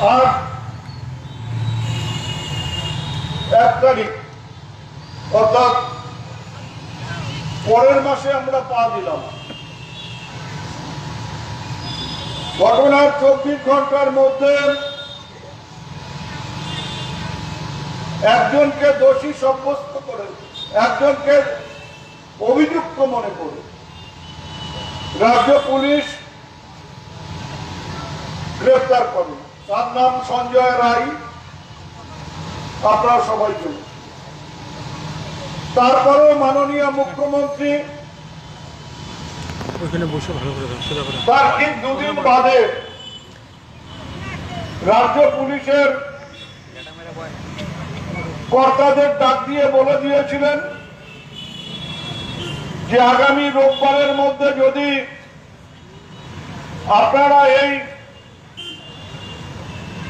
আর এক তারিখ, অর্থাৎ পরের মাসে আমরা পা দিলাম। ঘটনার চব্বিশ ঘণ্টার মধ্যে একজনকে দোষী সাব্যস্ত করে, একজনকে অভিযুক্ত মনে করে। রাজ্য পুলিশ গ্রেফতার করে। তার নাম সঞ্জয় রায়। আপনারা সবাই জানেন। তারপরেও মাননীয় মুখ্যমন্ত্রী তার ঠিক দুদিন বাদে রাজ্য পুলিশের কর্তাদের ডাক দিয়ে বলে দিয়েছিলেন যে আগামী রোববারের মধ্যে যদি আপনারা এই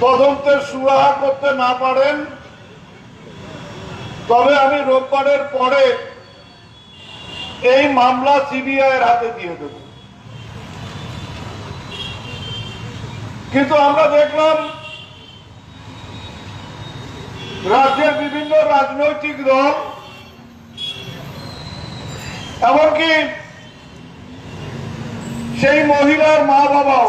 তদন্তের সুরাহা করতে না পারেন, তবে আমি রোববারের পরে এই মামলা সিবিআই এর হাতে দিয়ে দেব। কিন্তু আমরা দেখলাম, রাজ্যের বিভিন্ন রাজনৈতিক দল, এমনকি সেই মহিলার মা বাবাও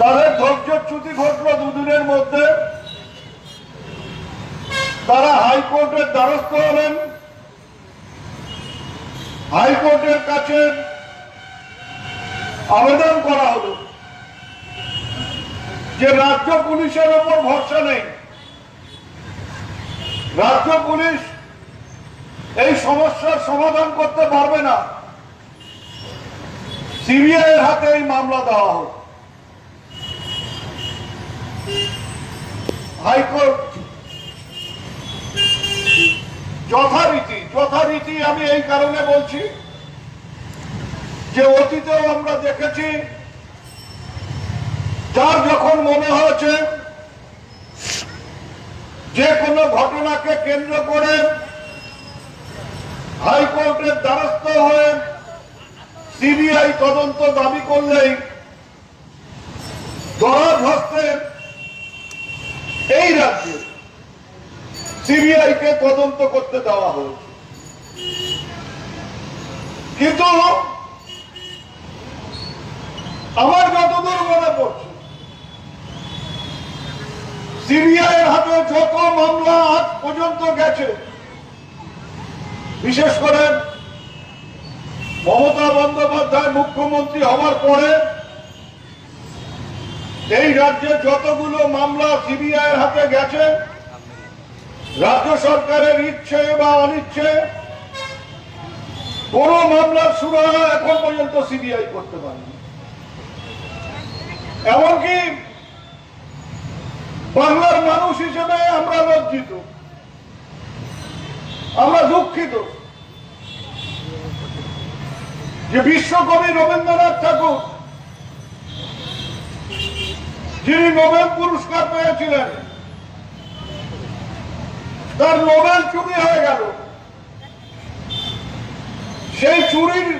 তাদের ধৈর্যচ্যুতি ঘটল দুদিনের মধ্যে। তারা হাইকোর্টের দ্বারস্থ হলেন। হাইকোর্টের কাছে আবেদন করা হলো যে রাজ্য পুলিশের ওপর ভরসা নেই। রাজ্য পুলিশ এই সমস্যার সমাধান করতে পারবে না। সিবিআই এর হাতে এই মামলা দেওয়া হোক। হাইকোর্ট। যথারীতি যথারীতি আমি এই কারণে বলছি যে অতীতেও আমরা দেখেছি, যার যখন মনে হয়েছে যে কোনো ঘটনাকে কেন্দ্র করে হাইকোর্টের দ্বারস্থ হয়ে সিবিআই তদন্ত দাবি করলেই দরাজ হস্তে এই রাজ্যে সিবিআই কে তদন্ত করতে দেওয়া হয়েছে। কিন্তু আমার যতদূর মনে পড়ছে সিবিআই এর হাতে যত মামলা আজ পর্যন্ত গেছে, বিশেষ করে মমতা বন্দ্যোপাধ্যায় মুখ্যমন্ত্রী হওয়ার পরে এই রাজ্যে যতগুলো মামলা সিবিআই এর হাতে গেছে, রাজ্য সরকারের ইচ্ছে বা অনিচ্ছে, কোন মামলার সুরাহা এখন পর্যন্ত সিবিআই করতে পারেনি। এমনকি বাংলার মানুষ হিসেবে আমরা লজ্জিত, আমরা দুঃখিত যে বিশ্বকবি রবীন্দ্রনাথ ঠাকুর যিনি নোবেল পুরস্কার পেয়েছিলেন, তার নোবেল চুরি হয়ে গেল। সেই চুরির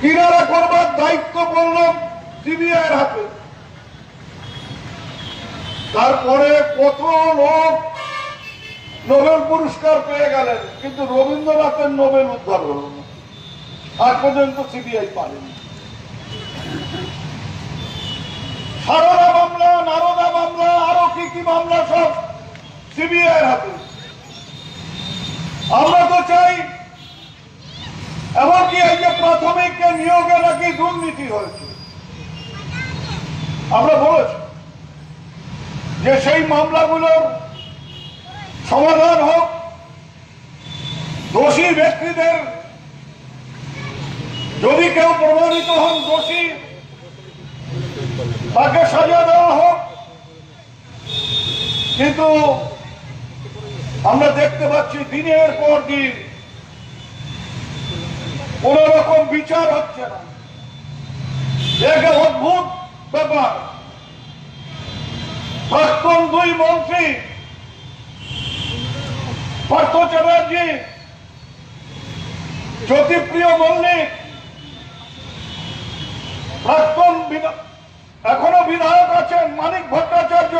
কিনারা করবার দায়িত্ব পড়ল সিবিআই এর হাতে। তারপরে কত লোক নোবেল পুরস্কার পেয়ে গেলেন, কিন্তু রবীন্দ্রনাথের নোবেল উদ্ধার হল না। আজ পর্যন্ত সিবিআই পারেনি। সারদা মামলা, নারদা মামলা, আরও কি কি মামলা সব সিবিআই হাতে। আমরা তো চাই, এমনকি এই যে প্রাথমিক নিয়োগে নাকি দুর্নীতি হয়েছে। আমরা বলেছি যে সেই মামলাগুলোর সমাধান হোক, দোষী ব্যক্তিদের যদি কেউ প্রমাণিত হন, দোষী তাকে সাজা দেওয়া হোক। কিন্তু আমরা দেখতে পাচ্ছি দিনের পর দিন কোন রকম বিচার হচ্ছে না। এক অদ্ভুত ব্যাপার। প্রাক্তন দুই মন্ত্রী, পার্থ চ্যাটার্জি, জ্যোতিপ্রিয় মল্লিক, প্রাক্তন এখনও বিধায়ক আছেন মানিক ভট্টাচার্য,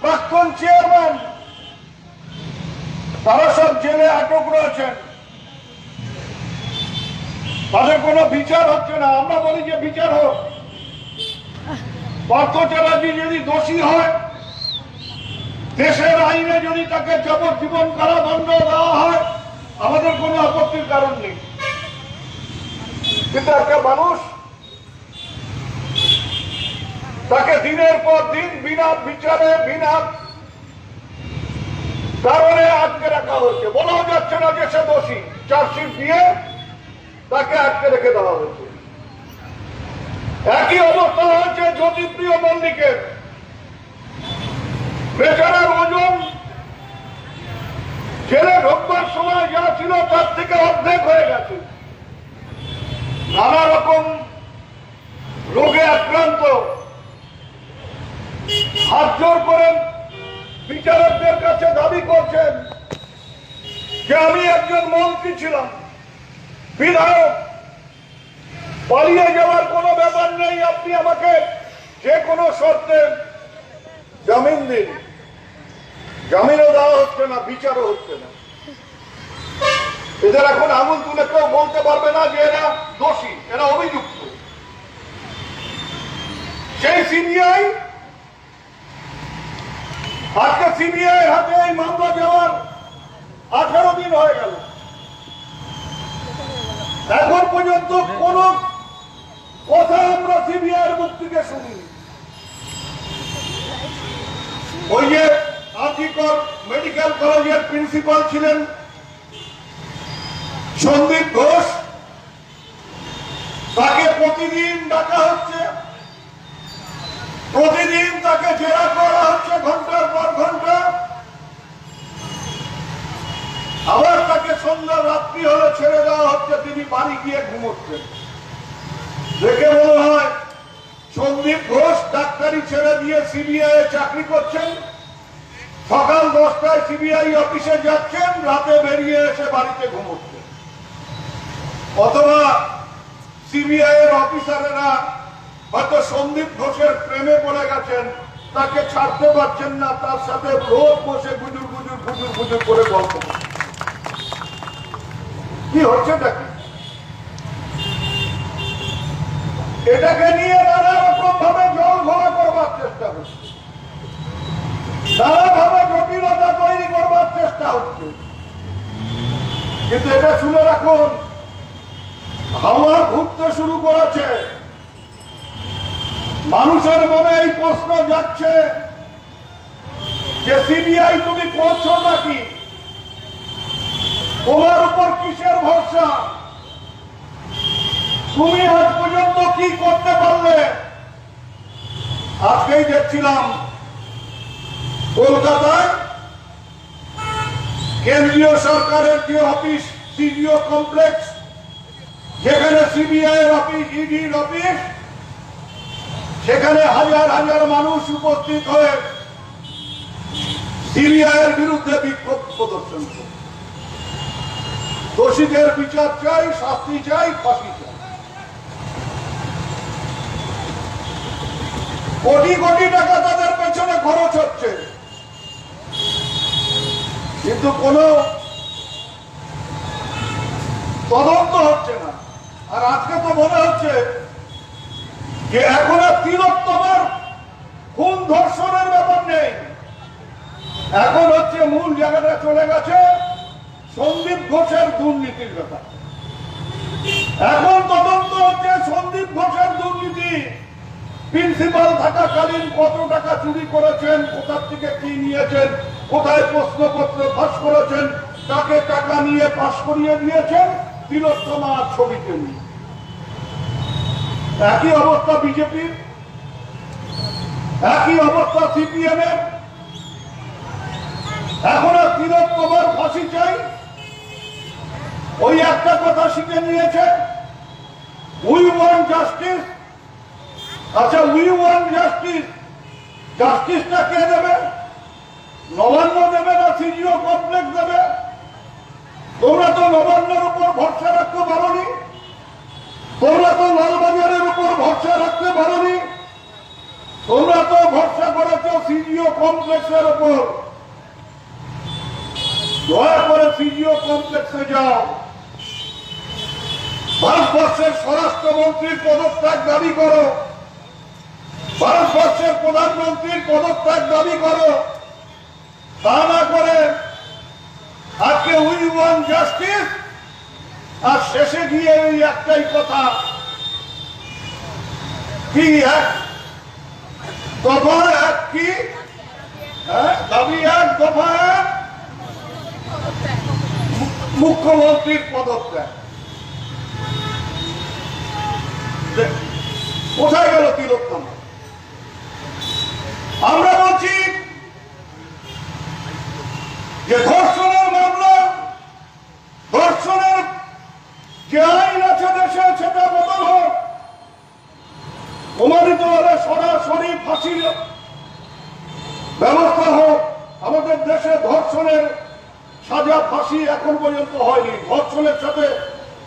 প্রাক্তন চেয়ারম্যান। তারা সব জেলে আটক রয়েছেন। তাদের কোনো বিচার হচ্ছে না। আমরা বলি যে বিচার হোক। পার্থ চ্যাটার্জি যদি দোষী হয়, দেশের আইনে যদি তাকে যাবজ্জীবন কারাদণ্ড দেওয়া হয়, আমাদের কোনো আপত্তির কারণ নেই। কিন্তু একটা মানুষ তাকে দিনের পর দিন বিনা বিচারে, বিনা কারণে আটকে রাখা হচ্ছে বলাও যাচ্ছে না যে সে দোষী। চার্জশিট দিয়ে তাকে আটকে রেখে দেওয়া হয়েছে। একই অবস্থা হয়েছে জ্যোতিপ্রিয় মল্লিকের। বেচারার ওজন জেলে ঢোকবার সময় যা ছিল তার থেকে অর্ধেক হয়ে গেছে। নানা রকম রোগে আক্রান্ত হাত জোর করেন। বিচারকদের কাছে দাবি করছেন যে আমি একজন মন্ত্রী ছিলাম। বিধায়ক। পালিয়ে যাওয়ার কোনো ব্যাপার নেই, আপনি আমাকে যে কোনো শর্তে জামিন দিন। জামিনও দেওয়া হচ্ছে না, বিচারও হচ্ছে না। এদের এখন আঙুল তুলে কেউ বলতে পারবে না যে এরা দোষী, এরা অভিযুক্ত। সেই সিবিআই আজকে সিবিআই হাতে এই মামলা যাওয়ার আঠারো দিন হয়ে গেল। এখন পর্যন্ত কোন কথা আমরা সিবিআইয়ের মুখ থেকে শুনিনি। ওই যে আজিকর মেডিকেল কলেজের প্রিন্সিপাল ছিলেন সন্দীপ ঘোষ, তাকে প্রতিদিন ডাকা হচ্ছে। প্রতিদিন তাকে জেরা করা হচ্ছে ঘণ্টার পর ঘণ্টা। আবার তাকে সন্ধ্যা রাত্রি হলে ছেড়ে দেওয়া হচ্ছে, তিনি বাড়ি গিয়ে ঘুমোচ্ছেন। দেখে মনে হয় সন্দীপ ঘোষ ডাক্তারি ছেড়ে দিয়ে সিবিআই চাকরি করছেন। সকাল দশটায় সিবিআই অফিসে যাচ্ছেন, রাতে বেরিয়ে এসে বাড়িতে ঘুমোচ্ছেন। অথবা সিবিআই এর অফিসারেরা হয়তো সন্দীপ ঘোষের প্রেমে পড়ে গেছেন, তাকে ছাড়তে পারছেন না, তার সাথে রোজ বসে গুজুর গুজুর গুজুর গুজুর করে গল্প কি হচ্ছে নাকি এটাকে নিয়ে নানা রকম ভাবে জল ঘোলা করবার চেষ্টা হচ্ছে। নানা ভাবে জটিলতা তৈরি করবার চেষ্টা হচ্ছে। কিন্তু এটা শুনে রাখুন, হাওয়া ঘুরতে শুরু করেছে। মানুষের মনে এই প্রশ্ন যাচ্ছে যে সিবিআই তুমি করছ নাকি? তোমার উপর কিসের ভরসা? তুমি আজ পর্যন্ত কি করতে পারলে? আজকেই দেখছিলাম কলকাতায় কেন্দ্রীয় সরকারের যে অফিস সিডিও কমপ্লেক্স যেখানে সিবিআই অফিস ইডির অফিস সেখানে হাজার হাজার মানুষ উপস্থিত হয়ে সিবিআই এর বিরুদ্ধে বিক্ষোভ প্রদর্শন করে। দোষীদের বিচার চাই, শাস্তি চাই, ফাঁসি চাই। কোটি কোটি টাকা তাদের পেছনে খরচ হচ্ছে। কিন্তু কোনো তদন্ত হচ্ছে না। আর আজকে তো মনে হচ্ছে যে এখন আর তিলোত্তমার খুন ধর্ষণের ব্যাপার নেই। এখন হচ্ছে মূল জায়গাটা চলে গেছে সন্দীপ ঘোষের দুর্নীতির ব্যাপার। এখন তদন্ত হচ্ছে সন্দীপ ঘোষের দুর্নীতি। প্রিন্সিপাল থাকাকালীন কত টাকা চুরি করেছেন, কোথার থেকে কি নিয়েছেন, কোথায় প্রশ্নপত্র ফাঁস করেছেন তাকে টাকা নিয়ে পাশ করিয়ে দিয়েছেন তিলোত্তমা ছবিতে নিয়ে। একই অবস্থা বিজেপির, একই অবস্থা সিপিএম এর এখন আর তিলোত্তমার ফাঁসি চাই। ওই একটা কথা শিখে নিয়েছে, উই ওয়ান্ট জাস্টিস। আচ্ছা উই ওয়ান্ট জাস্টিস। জাস্টিসটা কে দেবে? নবান্ন দেবে না সিজিও কমপ্লেক্স দেবে? তোমরা তো নবান্নর উপর ভরসা রাখতে পারোনি। তোমরা তো লালবাজারের উপর ভরসা রাখতে পারোনি। তোমরা তো ভরসা করেছ সিজিও কমপ্লেক্সের উপর। দয়া করে সিজিও কমপ্লেক্সে যাও। ভারতবর্ষের স্বরাষ্ট্রমন্ত্রীর পদত্যাগ দাবি করো। ভারতবর্ষের প্রধানমন্ত্রীর পদত্যাগ দাবি করো। তা না করে আজকে উই ওয়ান জাস্টিস আর শেষে গিয়ে ওই একটাই কথা। কি এক দফা এক কি? হ্যাঁ? দাবি এক মুখ্যমন্ত্রীর পদত্যাগ। কোথায় গেল তিলোত্তমা? আমরা বলছি যে ধর্ষণের মামলা ধর্ষণের যে আইন আছে দেশে সেটা বদল হোক প্রমাণিত হলে সরাসরি ফাঁসির ব্যবস্থা হোক আমাদের দেশে ধর্ষণের সাজা ফাঁসি এখন পর্যন্ত হয়নি। ধর্ষণের সাথে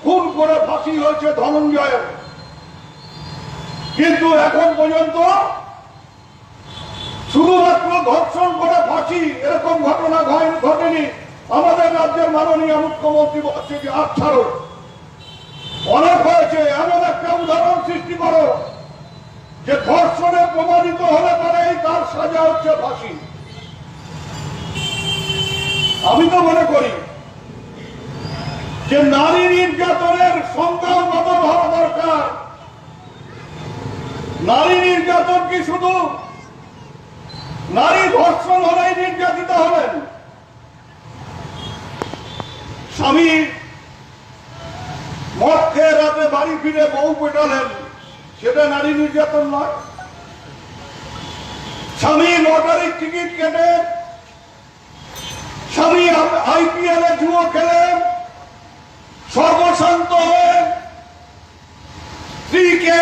খুন করে ফাঁসি হয়েছে ধনঞ্জয়ের। কিন্তু এখন পর্যন্ত শুধুমাত্র ধর্ষণ করে ফাঁসি এরকম ঘটনা ঘটেনি আমাদের রাজ্যের মাননীয় মুখ্যমন্ত্রী বলছে যে ছাড়ো অনেক হয়েছে। এমন একটা উদাহরণ সৃষ্টি করো যে ধর্ষণে প্রমাণিত হলে পরেই তার সাজা হচ্ছে ফাঁসি। আমি তো মনে করি যে নারী নির্যাতনের সংজ্ঞা বদল হওয়া দরকার। নারী নির্যাতন কি শুধু নারী ধর্ষণ হলেই নির্যাতিত হবেন? স্বামী মদ খেয়ে রাতে বাড়ি ফিরে বউ পেটালেন, সেটা নারী নির্যাতন নয়। স্বামী লটারির টিকিট কেটে, স্বামী আইপিএল এ জুয়ো খেলেন সর্বশান্ত হয়ে স্ত্রীকে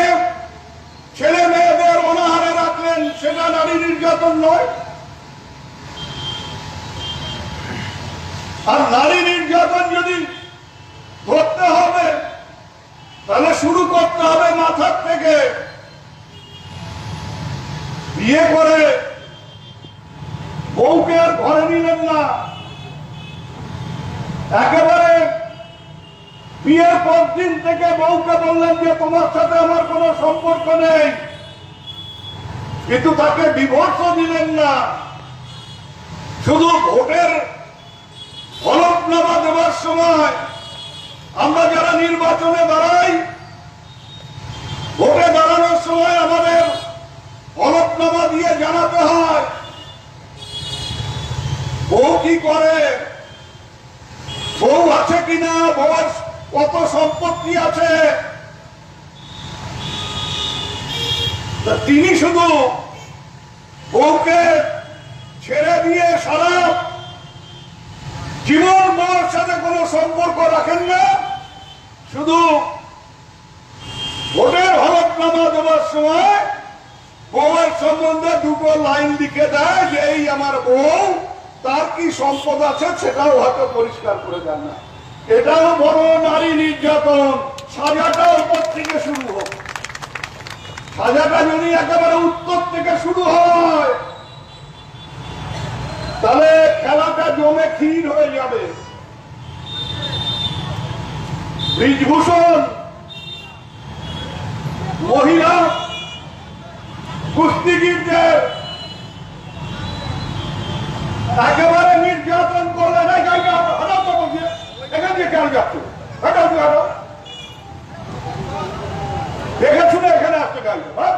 ছেলে মেয়েদের অনাহারে রাখলেন, সেটা নারী নির্যাতন নয়। আর নারী নির্যাতন যদি ধরতে হবে, তাহলে শুরু করতে হবে মাথার থেকে। বিয়ে করে বউকে আর ঘরে নিলেন না। একেবারে বিয়ের পর দিন থেকে বউকে বললেন যে, তোমার সাথে আমার কোনো সম্পর্ক নেই। কিন্তু তাকে ডিভোর্স দিলেন না। শুধু ভোটের হলফনামা দেওয়ার সময় আমরা যারা নির্বাচনে দাঁড়াই, ভোটে দাঁড়ানোর সময় আমাদের হলফনামা দিয়ে জানাতে হয়, বউ কি করে, বউ আছে কিনা বউয়ের কত সম্পত্তি আছে? তিনি শুধু বউকে ছেড়ে দিয়ে সারা জীবন বউয়ের সাথে কোনো সম্পর্ক রাখেন না, শুধু ভোটের হলফনামা দেওয়ার সময় বউয়ের সম্বন্ধে দুটো লাইন লিখে দেয় যে, এই আমার বউ, তার কি সম্পদ আছে সেটাও হয়তো পরিষ্কার করে দেন না। এটাও বড় নারী নির্যাতন। সাজাটা উপর থেকে শুরু হোক। সাজাটা যদি একেবারে উত্তর থেকে শুরু হয়, তাহলে খেলাটা জমে ক্ষীর হয়ে যাবে। ব্রিজভূষণ, মহিলা, কুস্তিগিরদের একেবারে নির্যাতন করলে না জায়গা হঠাৎ তো বলছে এখান থেকে কেন যাচ্ছ দেখে শুনে এখানে আসতে গেল হ্যাঁ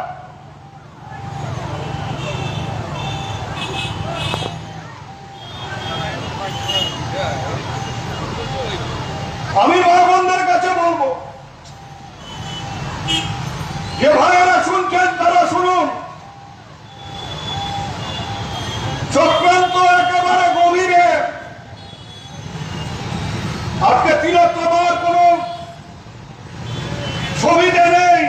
আমি মা বোনদের কাছে বলব যে ভাইয়েরা শুনছেন তারা শুনুন চক্রান্ত একেবারে গভীরে আজকে তিলোত্তমার কোন সুবিধে নেই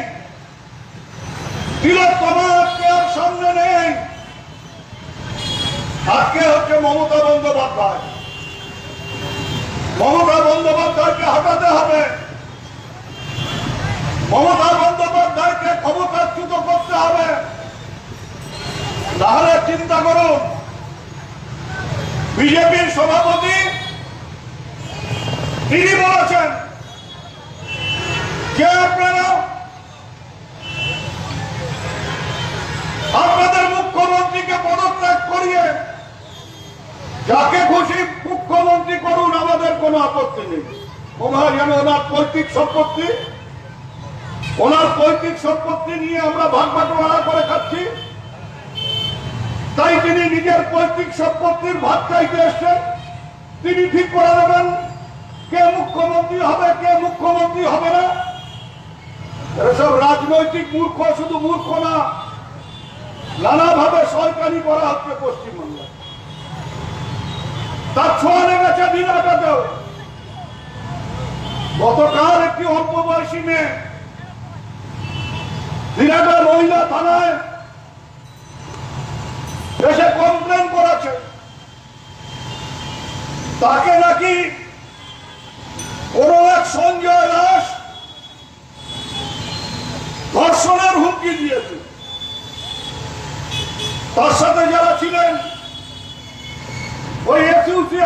তিলোত্তমা আজকে আর সামনে নেই আজকে হচ্ছে মমতা বন্দ্যোপাধ্যায়। মমতা বন্দ্যোপাধ্যায়কে হটাতে হবে। মমতা বন্দ্যোপাধ্যায়কে ক্ষমতাচ্যুত করতে হবে। তাহলে চিন্তা করুন, বিজেপির সভাপতি তিনি বলেছেন, যে আপনারা আপনাদের মুখ্যমন্ত্রীকে পদত্যাগ করিয়ে যাকে খুশি মুখ্যমন্ত্রী করুন, আমাদের কোনো আপত্তি নেই। ওনার যেন ওনার পৈতৃক সম্পত্তি, ওনার পৈতৃক সম্পত্তি নিয়ে আমরা ভাগ বাটোয়ারা করে খাচ্ছি। তাই তিনি নিজের পৈতৃক সম্পত্তির ভাগ চাইতে এসছেন। তিনি ঠিক করে দেবেন কে মুখ্যমন্ত্রী হবে, কে মুখ্যমন্ত্রী হবে না। এসব রাজনৈতিক মূর্খ শুধু মূর্খ না, নানাভাবে সরকারি করা হচ্ছে পশ্চিমবঙ্গে। তার লেগেছে দিনাটাতেও গতকাল একটি অল্প বয়সী মেয়ে দিনাটা মহিলা থানায়। এসে কমপ্লেন করেছে। তাকে নাকি কোন এক সঞ্জয় দাস ধর্ষণের হুমকি দিয়েছে। তার সাথে যারা ছিলেন ¡Oye, sucio!